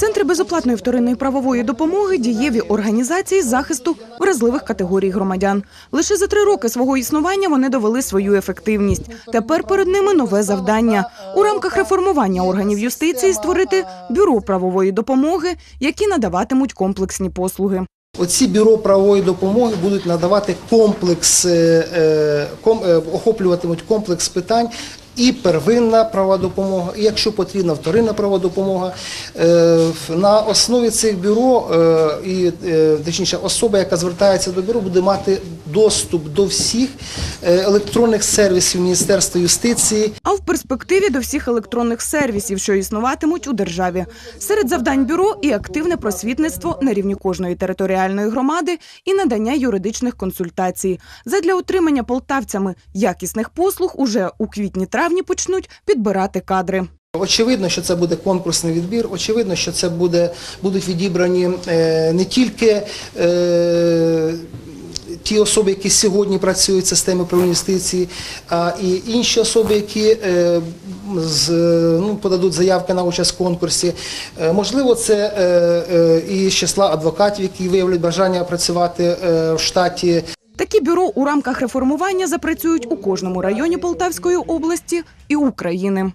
Центри безоплатної вторинної правової допомоги дієві організації захисту вразливих категорій громадян. Лише за три роки свого існування вони довели свою ефективність. Тепер перед ними нове завдання у рамках реформування органів юстиції створити бюро правової допомоги, які надаватимуть комплексні послуги. Оці бюро правової допомоги будуть надавати комплекс, е, е, е, охоплюватимуть комплекс питань. І первинна права допомога, і якщо потрібна вторинна права допомога. На основі цих бюро, і точніше, особа, яка звертається до бюро, буде мати доступ до всіх е, електронних сервісів Міністерства юстиції, А в перспективі до всіх електронних сервісів, що існуватимуть у державі. Серед завдань бюро і активне просвітництво на рівні кожної територіальної громади і надання юридичних консультацій. Задля отримання полтавцями якісних послуг уже у квітні-травні почнуть підбирати кадри. Очевидно, що це буде конкурсний відбір. Очевидно, що це буде, будуть відібрані е, не тільки е, ті особи, які сьогодні працюють в системі правової юстиції, а і інші особи, які е, з, ну, подадуть заявки на участь в конкурсі. Е, можливо, це е, і числа адвокатів, які виявлять бажання працювати в штаті. Такі бюро у рамках реформування запрацюють у кожному районі Полтавської області і України.